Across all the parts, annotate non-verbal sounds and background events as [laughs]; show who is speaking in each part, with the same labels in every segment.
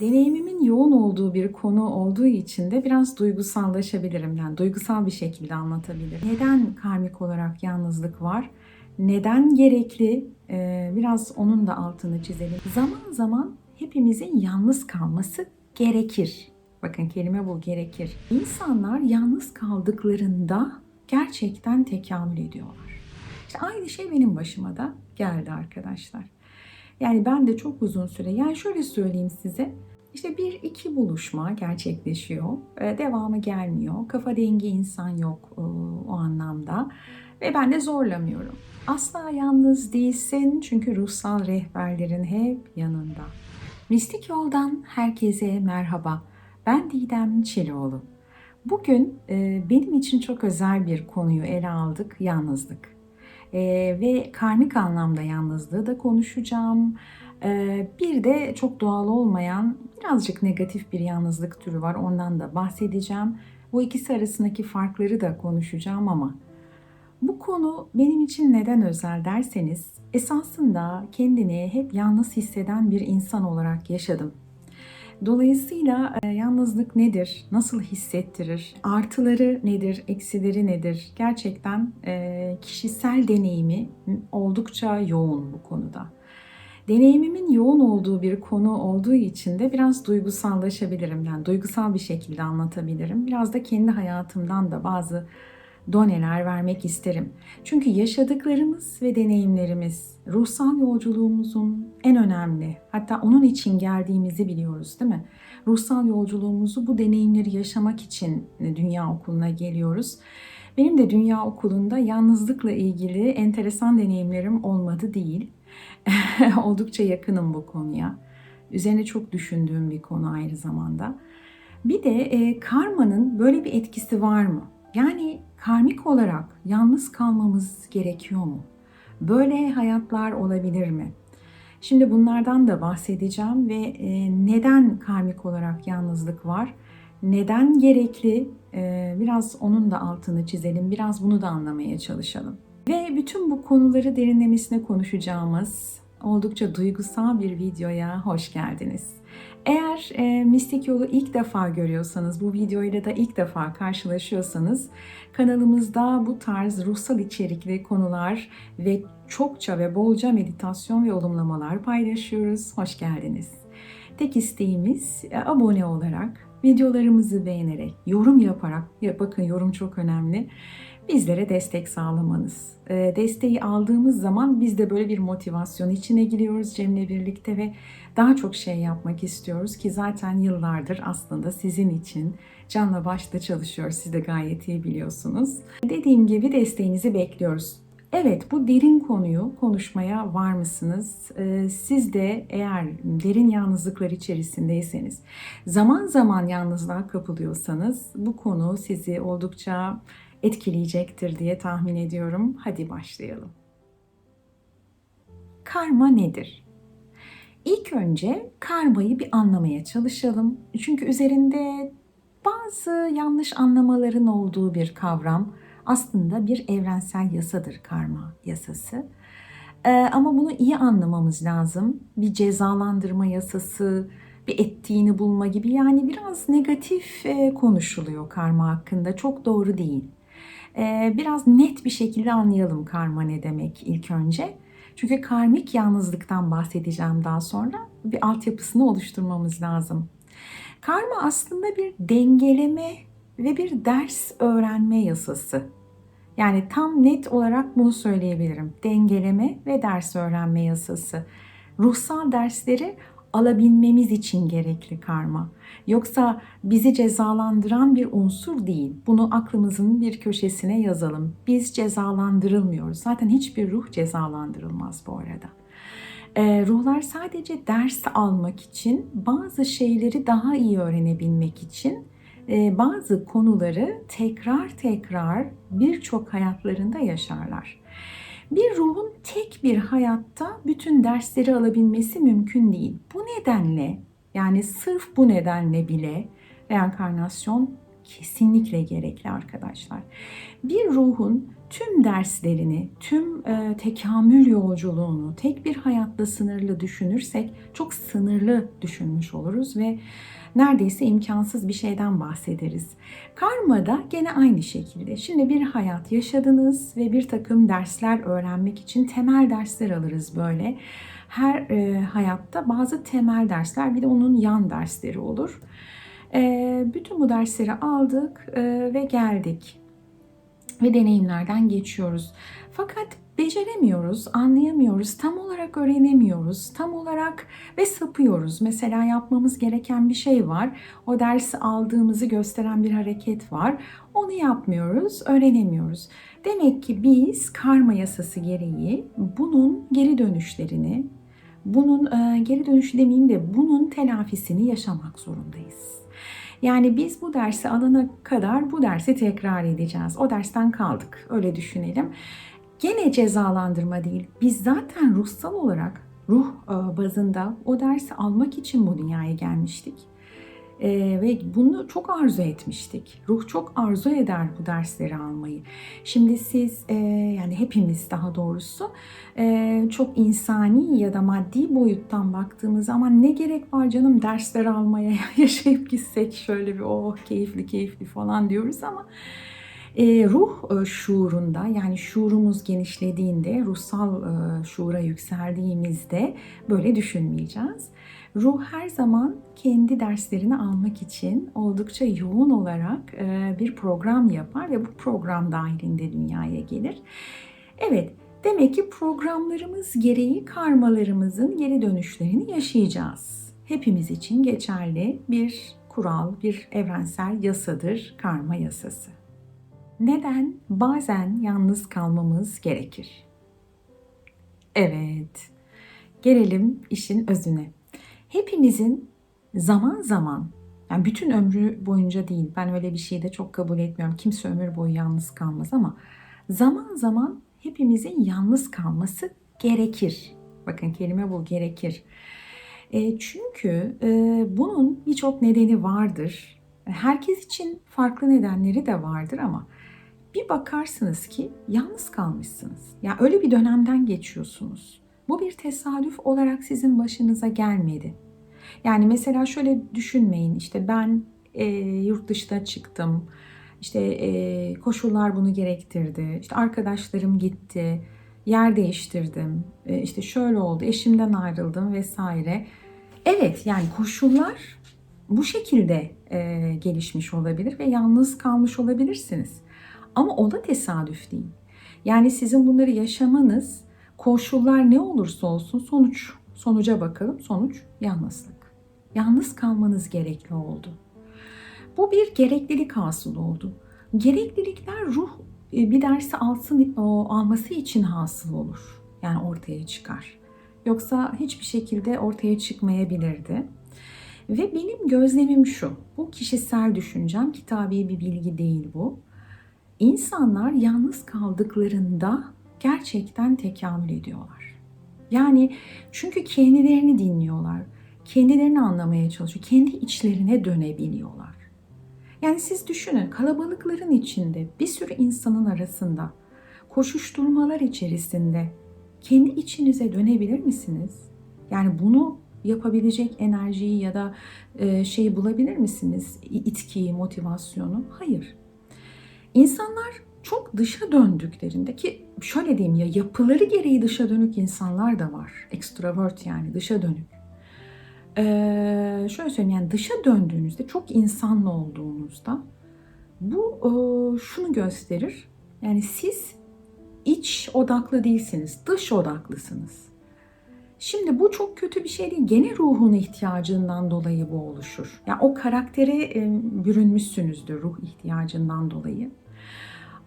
Speaker 1: Deneyimimin yoğun olduğu bir konu olduğu için de biraz duygusallaşabilirim. Yani duygusal bir şekilde anlatabilirim. Neden karmik olarak yalnızlık var? Neden gerekli? Ee, biraz onun da altını çizelim. Zaman zaman hepimizin yalnız kalması gerekir. Bakın kelime bu gerekir. İnsanlar yalnız kaldıklarında gerçekten tekamül ediyorlar. İşte aynı şey benim başıma da geldi arkadaşlar. Yani ben de çok uzun süre, yani şöyle söyleyeyim size. İşte bir iki buluşma gerçekleşiyor. Devamı gelmiyor. Kafa dengi insan yok e, o anlamda. Ve ben de zorlamıyorum. Asla yalnız değilsin çünkü ruhsal rehberlerin hep yanında. Mistik Yoldan herkese merhaba. Ben Didem Çelioğlu. Bugün e, benim için çok özel bir konuyu ele aldık, yalnızlık. E, ve karmik anlamda yalnızlığı da konuşacağım. Bir de çok doğal olmayan birazcık negatif bir yalnızlık türü var. Ondan da bahsedeceğim. Bu ikisi arasındaki farkları da konuşacağım ama bu konu benim için neden özel derseniz esasında kendini hep yalnız hisseden bir insan olarak yaşadım. Dolayısıyla e, yalnızlık nedir? Nasıl hissettirir? Artıları nedir? Eksileri nedir? Gerçekten e, kişisel deneyimi oldukça yoğun bu konuda. Deneyimimin yoğun olduğu bir konu olduğu için de biraz duygusallaşabilirim. Yani duygusal bir şekilde anlatabilirim. Biraz da kendi hayatımdan da bazı doneler vermek isterim. Çünkü yaşadıklarımız ve deneyimlerimiz ruhsal yolculuğumuzun en önemli, hatta onun için geldiğimizi biliyoruz değil mi? Ruhsal yolculuğumuzu bu deneyimleri yaşamak için dünya okuluna geliyoruz. Benim de dünya okulunda yalnızlıkla ilgili enteresan deneyimlerim olmadı değil. [laughs] Oldukça yakınım bu konuya. Üzerine çok düşündüğüm bir konu ayrı zamanda. Bir de e, karmanın böyle bir etkisi var mı? Yani karmik olarak yalnız kalmamız gerekiyor mu? Böyle hayatlar olabilir mi? Şimdi bunlardan da bahsedeceğim ve e, neden karmik olarak yalnızlık var? Neden gerekli? E, biraz onun da altını çizelim, biraz bunu da anlamaya çalışalım. Ve bütün bu konuları derinlemesine konuşacağımız oldukça duygusal bir videoya hoş geldiniz. Eğer e, Mistik Yolu ilk defa görüyorsanız, bu videoyla da ilk defa karşılaşıyorsanız kanalımızda bu tarz ruhsal içerikli konular ve çokça ve bolca meditasyon ve olumlamalar paylaşıyoruz. Hoş geldiniz. Tek isteğimiz e, abone olarak, videolarımızı beğenerek, yorum yaparak, ya bakın yorum çok önemli bizlere destek sağlamanız. E, desteği aldığımız zaman biz de böyle bir motivasyon içine giriyoruz Cem'le birlikte ve daha çok şey yapmak istiyoruz ki zaten yıllardır aslında sizin için canla başla çalışıyor. Siz de gayet iyi biliyorsunuz. Dediğim gibi desteğinizi bekliyoruz. Evet bu derin konuyu konuşmaya var mısınız? Ee, siz de eğer derin yalnızlıklar içerisindeyseniz, zaman zaman yalnızlığa kapılıyorsanız bu konu sizi oldukça etkileyecektir diye tahmin ediyorum. Hadi başlayalım. Karma nedir? İlk önce karmayı bir anlamaya çalışalım. Çünkü üzerinde bazı yanlış anlamaların olduğu bir kavram. Aslında bir evrensel yasadır karma yasası. Ee, ama bunu iyi anlamamız lazım. Bir cezalandırma yasası, bir ettiğini bulma gibi yani biraz negatif e, konuşuluyor karma hakkında. Çok doğru değil. Ee, biraz net bir şekilde anlayalım karma ne demek ilk önce. Çünkü karmik yalnızlıktan bahsedeceğim daha sonra. Bir altyapısını oluşturmamız lazım. Karma aslında bir dengeleme ve bir ders öğrenme yasası. Yani tam net olarak bunu söyleyebilirim. Dengeleme ve ders öğrenme yasası. Ruhsal dersleri alabilmemiz için gerekli karma. Yoksa bizi cezalandıran bir unsur değil. Bunu aklımızın bir köşesine yazalım. Biz cezalandırılmıyoruz. Zaten hiçbir ruh cezalandırılmaz bu arada. Ee, ruhlar sadece ders almak için, bazı şeyleri daha iyi öğrenebilmek için e, bazı konuları tekrar tekrar birçok hayatlarında yaşarlar. Bir ruhun tek bir hayatta bütün dersleri alabilmesi mümkün değil. Bu nedenle yani sırf bu nedenle bile reenkarnasyon kesinlikle gerekli arkadaşlar. Bir ruhun tüm derslerini, tüm e, tekamül yolculuğunu tek bir hayatla sınırlı düşünürsek çok sınırlı düşünmüş oluruz ve neredeyse imkansız bir şeyden bahsederiz. Karma da gene aynı şekilde. Şimdi bir hayat yaşadınız ve bir takım dersler öğrenmek için temel dersler alırız böyle. Her e, hayatta bazı temel dersler bir de onun yan dersleri olur. E, bütün bu dersleri aldık e, ve geldik ve deneyimlerden geçiyoruz. Fakat beceremiyoruz, anlayamıyoruz, tam olarak öğrenemiyoruz, tam olarak ve sapıyoruz. Mesela yapmamız gereken bir şey var. O dersi aldığımızı gösteren bir hareket var. Onu yapmıyoruz, öğrenemiyoruz. Demek ki biz karma yasası gereği bunun geri dönüşlerini, bunun e, geri dönüşü demeyeyim de bunun telafisini yaşamak zorundayız. Yani biz bu dersi alana kadar bu dersi tekrar edeceğiz. O dersten kaldık. Öyle düşünelim. Gene cezalandırma değil. Biz zaten ruhsal olarak ruh e, bazında o dersi almak için bu dünyaya gelmiştik. E, ve bunu çok arzu etmiştik. Ruh çok arzu eder bu dersleri almayı. Şimdi siz e, yani hepimiz daha doğrusu e, çok insani ya da maddi boyuttan baktığımız zaman ne gerek var canım dersler almaya [laughs] yaşayıp gitsek şöyle bir oh keyifli keyifli falan diyoruz ama e, ruh e, şuurunda yani şuurumuz genişlediğinde, ruhsal e, şuura yükseldiğimizde böyle düşünmeyeceğiz. Ruh her zaman kendi derslerini almak için oldukça yoğun olarak e, bir program yapar ve bu program dahilinde dünyaya gelir. Evet, demek ki programlarımız gereği karmalarımızın geri dönüşlerini yaşayacağız. Hepimiz için geçerli bir kural, bir evrensel yasadır karma yasası. Neden bazen yalnız kalmamız gerekir? Evet, gelelim işin özüne. Hepimizin zaman zaman, yani bütün ömrü boyunca değil, ben öyle bir şeyi de çok kabul etmiyorum. Kimse ömür boyu yalnız kalmaz ama zaman zaman hepimizin yalnız kalması gerekir. Bakın kelime bu gerekir. E, çünkü e, bunun birçok nedeni vardır. Herkes için farklı nedenleri de vardır ama bir bakarsınız ki yalnız kalmışsınız. Ya yani öyle bir dönemden geçiyorsunuz. Bu bir tesadüf olarak sizin başınıza gelmedi. Yani mesela şöyle düşünmeyin işte ben e, yurt dışına çıktım. İşte e, koşullar bunu gerektirdi. İşte arkadaşlarım gitti. Yer değiştirdim. E, işte şöyle oldu. Eşimden ayrıldım vesaire. Evet yani koşullar bu şekilde e, gelişmiş olabilir ve yalnız kalmış olabilirsiniz. Ama o da tesadüf değil. Yani sizin bunları yaşamanız koşullar ne olursa olsun sonuç sonuca bakalım. Sonuç yalnızlık. Yalnız kalmanız gerekli oldu. Bu bir gereklilik hasıl oldu. Gereklilikler ruh e, bir dersi alsın alması için hasıl olur. Yani ortaya çıkar. Yoksa hiçbir şekilde ortaya çıkmayabilirdi. Ve benim gözlemim şu. Bu kişisel düşüncem, kitabi bir bilgi değil bu. İnsanlar yalnız kaldıklarında gerçekten tekamül ediyorlar. Yani çünkü kendilerini dinliyorlar. Kendilerini anlamaya çalışıyor. Kendi içlerine dönebiliyorlar. Yani siz düşünün kalabalıkların içinde bir sürü insanın arasında koşuşturmalar içerisinde kendi içinize dönebilir misiniz? Yani bunu yapabilecek enerjiyi ya da şeyi bulabilir misiniz? İtkiyi, motivasyonu? Hayır. İnsanlar çok dışa döndüklerinde ki şöyle diyeyim ya yapıları gereği dışa dönük insanlar da var. Extrovert yani dışa dönük. Ee, şöyle söyleyeyim yani dışa döndüğünüzde çok insanlı olduğunuzda bu e, şunu gösterir. Yani siz iç odaklı değilsiniz, dış odaklısınız. Şimdi bu çok kötü bir şey değil. Gene ruhun ihtiyacından dolayı bu oluşur. Yani o karaktere e, bürünmüşsünüzdür ruh ihtiyacından dolayı.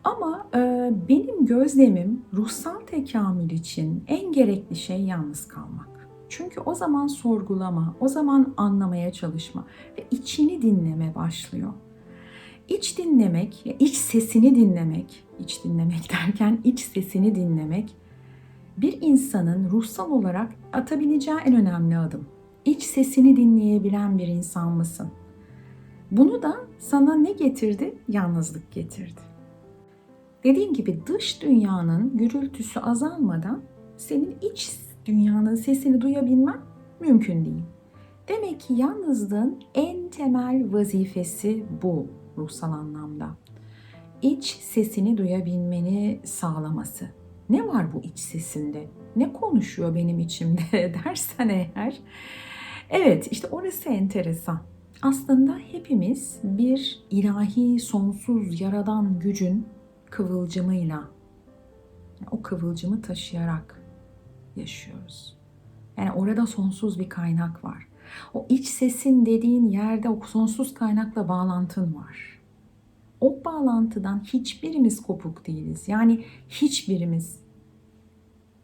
Speaker 1: Ama e, benim gözlemim ruhsal tekamül için en gerekli şey yalnız kalmak. Çünkü o zaman sorgulama, o zaman anlamaya çalışma ve içini dinleme başlıyor. İç dinlemek, iç sesini dinlemek, iç dinlemek [laughs] derken iç sesini dinlemek bir insanın ruhsal olarak atabileceği en önemli adım. İç sesini dinleyebilen bir insan mısın? Bunu da sana ne getirdi? Yalnızlık getirdi. Dediğim gibi dış dünyanın gürültüsü azalmadan senin iç dünyanın sesini duyabilmen mümkün değil. Demek ki yalnızlığın en temel vazifesi bu ruhsal anlamda. İç sesini duyabilmeni sağlaması. Ne var bu iç sesinde? Ne konuşuyor benim içimde [laughs] dersen eğer. Evet işte orası enteresan. Aslında hepimiz bir ilahi sonsuz yaradan gücün kıvılcımıyla o kıvılcımı taşıyarak yaşıyoruz. Yani orada sonsuz bir kaynak var. O iç sesin dediğin yerde o sonsuz kaynakla bağlantın var. O bağlantıdan hiçbirimiz kopuk değiliz. Yani hiçbirimiz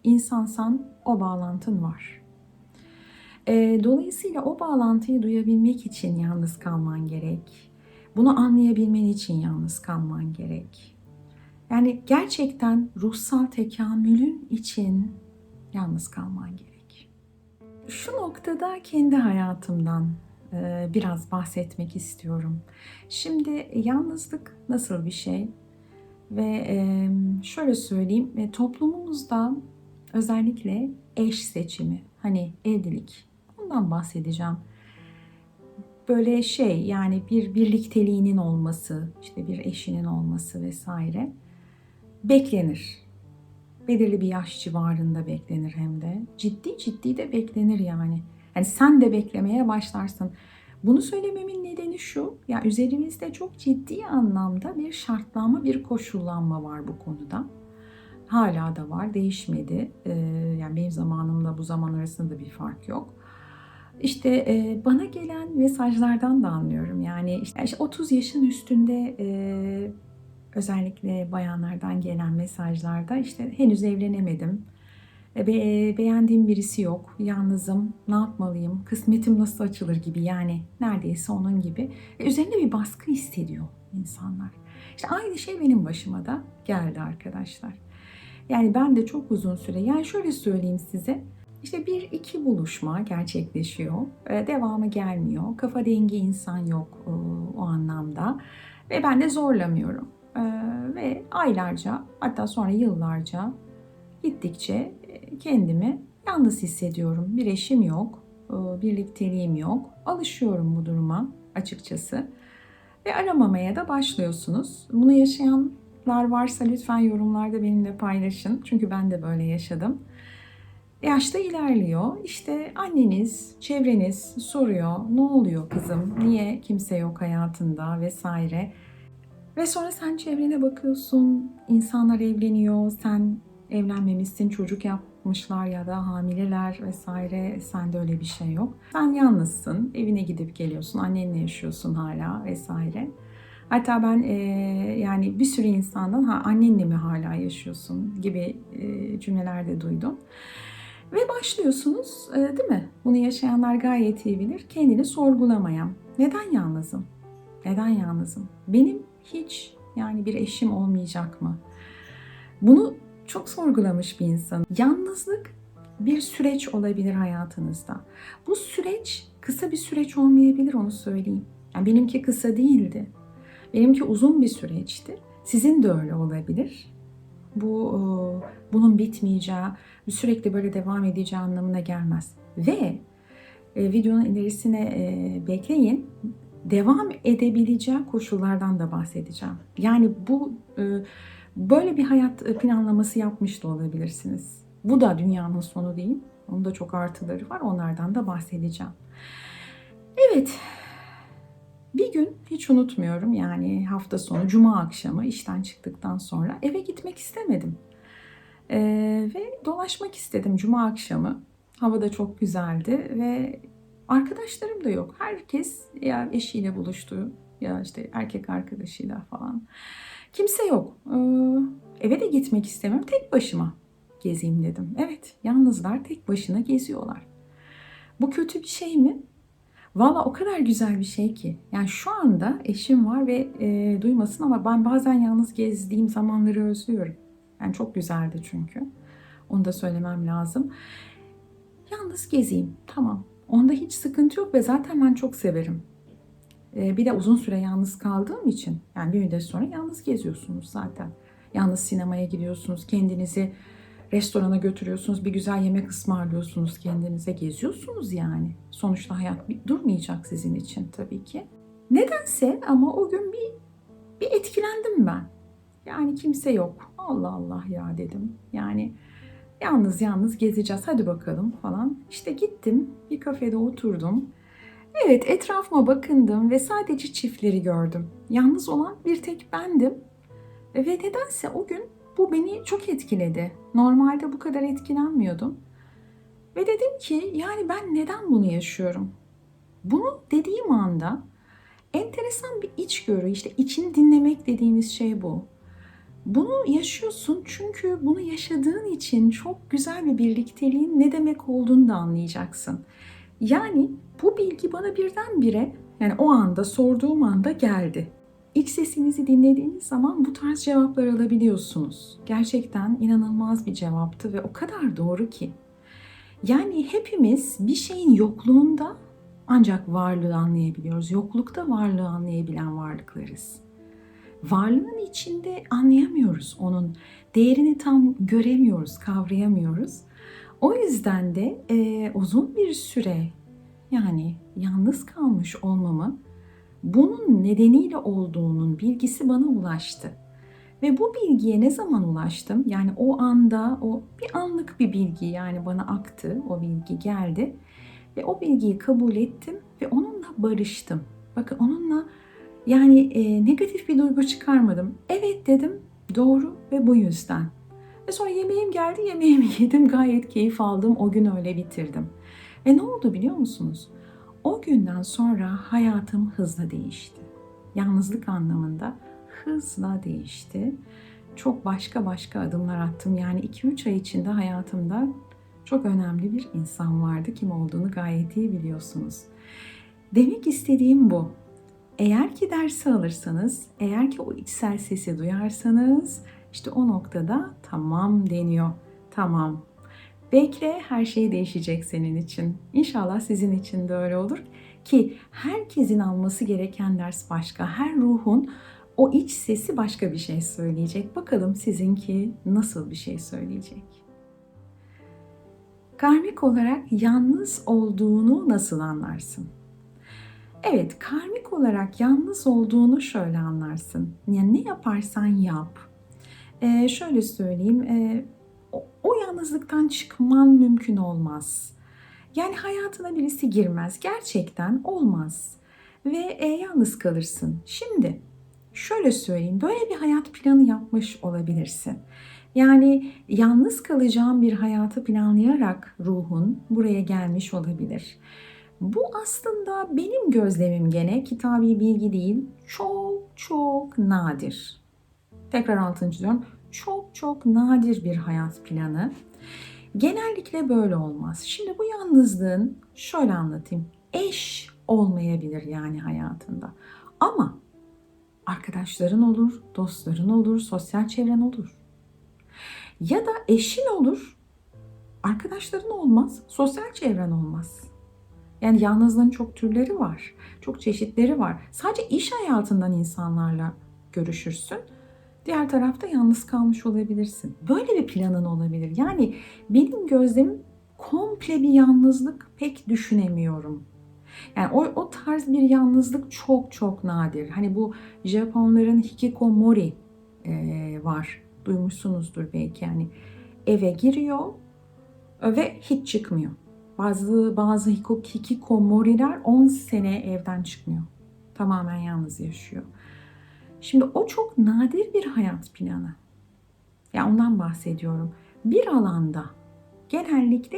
Speaker 1: insansan o bağlantın var. E, dolayısıyla o bağlantıyı duyabilmek için yalnız kalman gerek. Bunu anlayabilmen için yalnız kalman gerek. Yani gerçekten ruhsal tekamülün için yalnız kalman gerek. Şu noktada kendi hayatımdan e, biraz bahsetmek istiyorum. Şimdi yalnızlık nasıl bir şey? Ve e, şöyle söyleyeyim, e, toplumumuzda özellikle eş seçimi, hani evlilik, bundan bahsedeceğim. Böyle şey yani bir birlikteliğinin olması, işte bir eşinin olması vesaire beklenir. Belirli bir yaş civarında beklenir hem de. Ciddi ciddi de beklenir yani. Yani sen de beklemeye başlarsın. Bunu söylememin nedeni şu, ya üzerimizde çok ciddi anlamda bir şartlanma, bir koşullanma var bu konuda. Hala da var, değişmedi. Ee, yani benim zamanımla bu zaman arasında da bir fark yok. İşte e, bana gelen mesajlardan da anlıyorum. Yani işte 30 yaşın üstünde e, özellikle bayanlardan gelen mesajlarda işte henüz evlenemedim. E, be, beğendiğim birisi yok. Yalnızım. Ne yapmalıyım? Kısmetim nasıl açılır gibi yani neredeyse onun gibi. E, üzerinde bir baskı hissediyor insanlar. İşte aynı şey benim başıma da geldi arkadaşlar. Yani ben de çok uzun süre yani şöyle söyleyeyim size. İşte bir iki buluşma gerçekleşiyor. E, devamı gelmiyor. Kafa dengi insan yok e, o anlamda. Ve ben de zorlamıyorum. E, ve aylarca hatta sonra yıllarca gittikçe kendimi yalnız hissediyorum. Bir eşim yok, birlikteliğim yok. Alışıyorum bu duruma açıkçası. Ve aramamaya da başlıyorsunuz. Bunu yaşayanlar varsa lütfen yorumlarda benimle paylaşın. Çünkü ben de böyle yaşadım. Yaşta ilerliyor. İşte anneniz, çevreniz soruyor. Ne oluyor kızım? Niye kimse yok hayatında vesaire. Ve sonra sen çevrene bakıyorsun. İnsanlar evleniyor. Sen evlenmemişsin, çocuk yapmışlar ya da hamileler vesaire. Sende öyle bir şey yok. Sen yalnızsın. Evine gidip geliyorsun. Annenle yaşıyorsun hala vesaire. Hatta ben e, yani bir sürü insandan ha annenle mi hala yaşıyorsun gibi e, cümleler de duydum. Ve başlıyorsunuz e, değil mi? Bunu yaşayanlar gayet iyi bilir. Kendini sorgulamayan. Neden yalnızım? Neden yalnızım? Benim hiç yani bir eşim olmayacak mı? Bunu çok sorgulamış bir insan. Yalnızlık bir süreç olabilir hayatınızda. Bu süreç kısa bir süreç olmayabilir onu söyleyeyim. Yani benimki kısa değildi. Benimki uzun bir süreçti. Sizin de öyle olabilir. Bu e, bunun bitmeyeceği, sürekli böyle devam edeceği anlamına gelmez. Ve e, videonun ilerisine e, bekleyin. Devam edebileceği koşullardan da bahsedeceğim. Yani bu böyle bir hayat planlaması yapmış da olabilirsiniz. Bu da dünyanın sonu değil. Onun da çok artıları var. Onlardan da bahsedeceğim. Evet, bir gün hiç unutmuyorum yani hafta sonu cuma akşamı işten çıktıktan sonra eve gitmek istemedim. Ee, ve dolaşmak istedim cuma akşamı. Hava da çok güzeldi ve arkadaşlarım da yok. Herkes ya eşiyle buluştu ya işte erkek arkadaşıyla falan. Kimse yok. Ee, eve de gitmek istemiyorum. Tek başıma gezeyim dedim. Evet, yalnızlar tek başına geziyorlar. Bu kötü bir şey mi? Valla o kadar güzel bir şey ki. Yani şu anda eşim var ve e, duymasın ama ben bazen yalnız gezdiğim zamanları özlüyorum. Yani çok güzeldi çünkü. Onu da söylemem lazım. Yalnız gezeyim. Tamam. Onda hiç sıkıntı yok ve zaten ben çok severim. E, bir de uzun süre yalnız kaldığım için yani bir müddet sonra yalnız geziyorsunuz zaten. Yalnız sinemaya gidiyorsunuz, kendinizi restorana götürüyorsunuz, bir güzel yemek ısmarlıyorsunuz kendinize, geziyorsunuz yani. Sonuçta hayat durmayacak sizin için tabii ki. Nedense ama o gün bir, bir etkilendim ben. Yani kimse yok. Allah Allah ya dedim. Yani yalnız yalnız gezeceğiz hadi bakalım falan. İşte gittim bir kafede oturdum. Evet etrafıma bakındım ve sadece çiftleri gördüm. Yalnız olan bir tek bendim. Ve nedense o gün bu beni çok etkiledi. Normalde bu kadar etkilenmiyordum. Ve dedim ki yani ben neden bunu yaşıyorum? Bunu dediğim anda enteresan bir içgörü, işte içini dinlemek dediğimiz şey bu. Bunu yaşıyorsun çünkü bunu yaşadığın için çok güzel bir birlikteliğin ne demek olduğunu da anlayacaksın. Yani bu bilgi bana birdenbire yani o anda sorduğum anda geldi. İç sesinizi dinlediğiniz zaman bu tarz cevaplar alabiliyorsunuz. Gerçekten inanılmaz bir cevaptı ve o kadar doğru ki. Yani hepimiz bir şeyin yokluğunda ancak varlığı anlayabiliyoruz. Yoklukta varlığı anlayabilen varlıklarız. Varlığın içinde anlayamıyoruz onun değerini tam göremiyoruz, kavrayamıyoruz. O yüzden de e, uzun bir süre yani yalnız kalmış olmamı bunun nedeniyle olduğunun bilgisi bana ulaştı. Ve bu bilgiye ne zaman ulaştım? Yani o anda o bir anlık bir bilgi yani bana aktı, o bilgi geldi ve o bilgiyi kabul ettim ve onunla barıştım. Bakın onunla yani e, negatif bir duygu çıkarmadım. Evet dedim, doğru ve bu yüzden. Ve sonra yemeğim geldi, yemeğimi [laughs] yedim, gayet keyif aldım, o gün öyle bitirdim. Ve ne oldu biliyor musunuz? O günden sonra hayatım hızla değişti. Yalnızlık anlamında hızla değişti. Çok başka başka adımlar attım. Yani 2-3 ay içinde hayatımda çok önemli bir insan vardı. Kim olduğunu gayet iyi biliyorsunuz. Demek istediğim bu. Eğer ki dersi alırsanız, eğer ki o içsel sesi duyarsanız işte o noktada tamam deniyor. Tamam. Bekle her şey değişecek senin için. İnşallah sizin için de öyle olur ki herkesin alması gereken ders başka. Her ruhun o iç sesi başka bir şey söyleyecek. Bakalım sizinki nasıl bir şey söyleyecek. Karmik olarak yalnız olduğunu nasıl anlarsın? Evet, karmik olarak yalnız olduğunu şöyle anlarsın. Yani ne yaparsan yap. Ee, şöyle söyleyeyim, e, o, o yalnızlıktan çıkman mümkün olmaz. Yani hayatına birisi girmez, gerçekten olmaz. Ve e, yalnız kalırsın. Şimdi şöyle söyleyeyim, böyle bir hayat planı yapmış olabilirsin. Yani yalnız kalacağın bir hayatı planlayarak ruhun buraya gelmiş olabilir. Bu aslında benim gözlemim gene kitabi bilgi değil, çok çok nadir. Tekrar altını çiziyorum. Çok çok nadir bir hayat planı. Genellikle böyle olmaz. Şimdi bu yalnızlığın şöyle anlatayım. Eş olmayabilir yani hayatında. Ama arkadaşların olur, dostların olur, sosyal çevren olur. Ya da eşin olur, arkadaşların olmaz, sosyal çevren olmaz. Yani yalnızlığın çok türleri var. Çok çeşitleri var. Sadece iş hayatından insanlarla görüşürsün. Diğer tarafta yalnız kalmış olabilirsin. Böyle bir planın olabilir. Yani benim gözlemim komple bir yalnızlık pek düşünemiyorum. Yani o, o tarz bir yalnızlık çok çok nadir. Hani bu Japonların hikikomori e, var. Duymuşsunuzdur belki yani. Eve giriyor ve hiç çıkmıyor. Bazı bazı hikikomoriler 10 sene evden çıkmıyor. Tamamen yalnız yaşıyor. Şimdi o çok nadir bir hayat planı. Ya ondan bahsediyorum. Bir alanda genellikle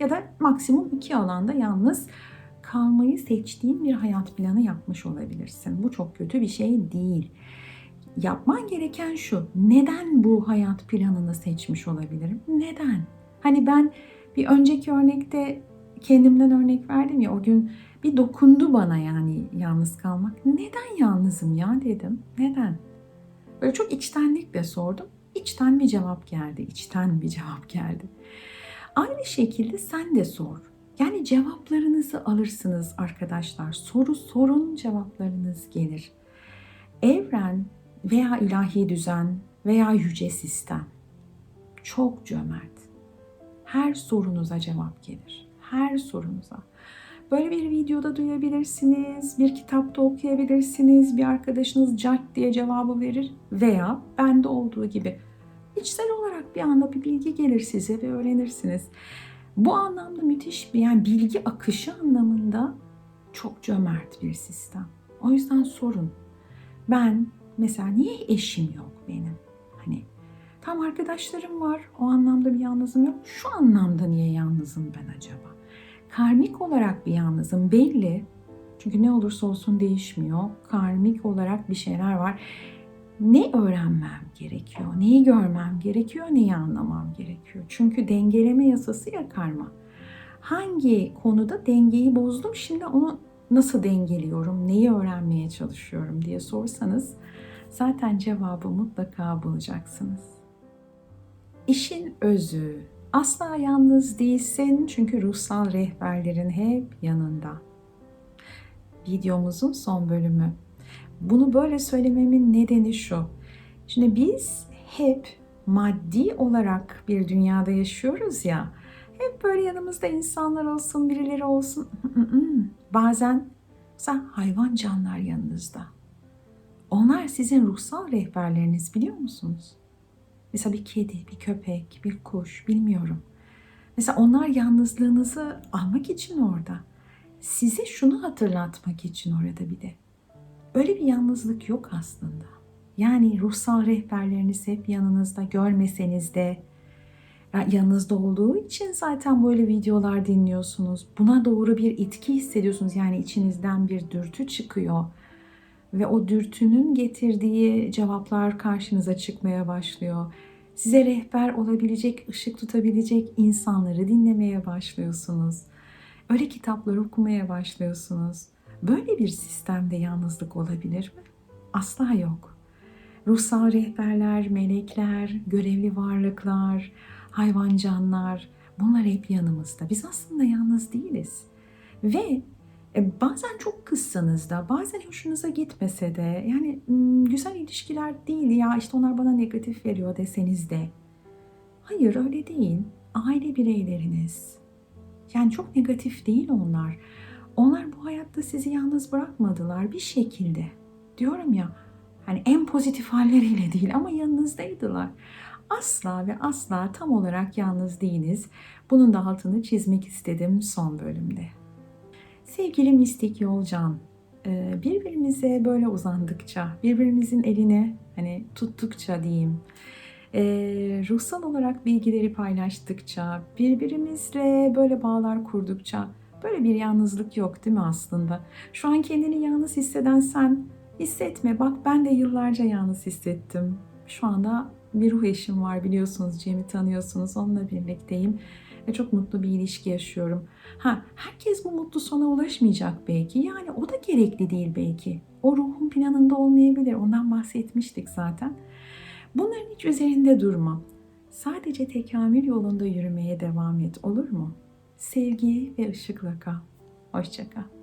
Speaker 1: ya da maksimum iki alanda yalnız kalmayı seçtiğin bir hayat planı yapmış olabilirsin. Bu çok kötü bir şey değil. Yapman gereken şu. Neden bu hayat planını seçmiş olabilirim? Neden? Hani ben bir önceki örnekte kendimden örnek verdim ya o gün bir dokundu bana yani yalnız kalmak. Neden yalnızım ya dedim. Neden? Böyle çok içtenlikle sordum. İçten bir cevap geldi. İçten bir cevap geldi. Aynı şekilde sen de sor. Yani cevaplarınızı alırsınız arkadaşlar. Soru sorun cevaplarınız gelir. Evren veya ilahi düzen veya yüce sistem çok cömert. Her sorunuza cevap gelir. Her sorunuza. Böyle bir videoda duyabilirsiniz, bir kitapta okuyabilirsiniz, bir arkadaşınız cart diye cevabı verir veya bende olduğu gibi içsel olarak bir anda bir bilgi gelir size ve öğrenirsiniz. Bu anlamda müthiş bir yani bilgi akışı anlamında çok cömert bir sistem. O yüzden sorun. Ben mesela niye eşim yok benim? Tam arkadaşlarım var o anlamda bir yalnızım yok. Şu anlamda niye yalnızım ben acaba? Karmik olarak bir yalnızım belli. Çünkü ne olursa olsun değişmiyor. Karmik olarak bir şeyler var. Ne öğrenmem gerekiyor? Neyi görmem gerekiyor? Neyi anlamam gerekiyor? Çünkü dengeleme yasası ya karma. Hangi konuda dengeyi bozdum? Şimdi onu nasıl dengeliyorum? Neyi öğrenmeye çalışıyorum diye sorsanız zaten cevabı mutlaka bulacaksınız. İşin özü. Asla yalnız değilsin çünkü ruhsal rehberlerin hep yanında. Videomuzun son bölümü. Bunu böyle söylememin nedeni şu. Şimdi biz hep maddi olarak bir dünyada yaşıyoruz ya. Hep böyle yanımızda insanlar olsun, birileri olsun. [laughs] Bazen mesela hayvan canlar yanınızda. Onlar sizin ruhsal rehberleriniz biliyor musunuz? Mesela bir kedi, bir köpek, bir kuş bilmiyorum. Mesela onlar yalnızlığınızı almak için orada. Size şunu hatırlatmak için orada bir de. Öyle bir yalnızlık yok aslında. Yani ruhsal rehberleriniz hep yanınızda görmeseniz de yanınızda olduğu için zaten böyle videolar dinliyorsunuz. Buna doğru bir itki hissediyorsunuz. Yani içinizden bir dürtü çıkıyor. Ve o dürtünün getirdiği cevaplar karşınıza çıkmaya başlıyor. Size rehber olabilecek, ışık tutabilecek insanları dinlemeye başlıyorsunuz. Öyle kitaplar okumaya başlıyorsunuz. Böyle bir sistemde yalnızlık olabilir mi? Asla yok. Ruhsal rehberler, melekler, görevli varlıklar, hayvan canlar bunlar hep yanımızda. Biz aslında yalnız değiliz. Ve e, bazen çok kızsanız da bazen hoşunuza gitmese de yani güzel ilişkiler değil ya işte onlar bana negatif veriyor deseniz de hayır öyle değil. Aile bireyleriniz yani çok negatif değil onlar. Onlar bu hayatta sizi yalnız bırakmadılar bir şekilde. Diyorum ya hani en pozitif halleriyle [laughs] değil ama yanınızdaydılar. Asla ve asla tam olarak yalnız değiliz. Bunun da altını çizmek istedim son bölümde. Sevgili mistik yolcan, birbirimize böyle uzandıkça, birbirimizin eline hani tuttukça diyeyim, ruhsal olarak bilgileri paylaştıkça, birbirimizle böyle bağlar kurdukça böyle bir yalnızlık yok değil mi aslında? Şu an kendini yalnız hisseden sen hissetme. Bak ben de yıllarca yalnız hissettim. Şu anda bir ruh eşim var biliyorsunuz Cem'i tanıyorsunuz onunla birlikteyim ve çok mutlu bir ilişki yaşıyorum. Ha herkes bu mutlu sona ulaşmayacak belki yani o da gerekli değil belki. O ruhun planında olmayabilir ondan bahsetmiştik zaten. Bunların hiç üzerinde durma. Sadece tekamül yolunda yürümeye devam et olur mu? Sevgi ve ışıkla kal. Hoşçakal.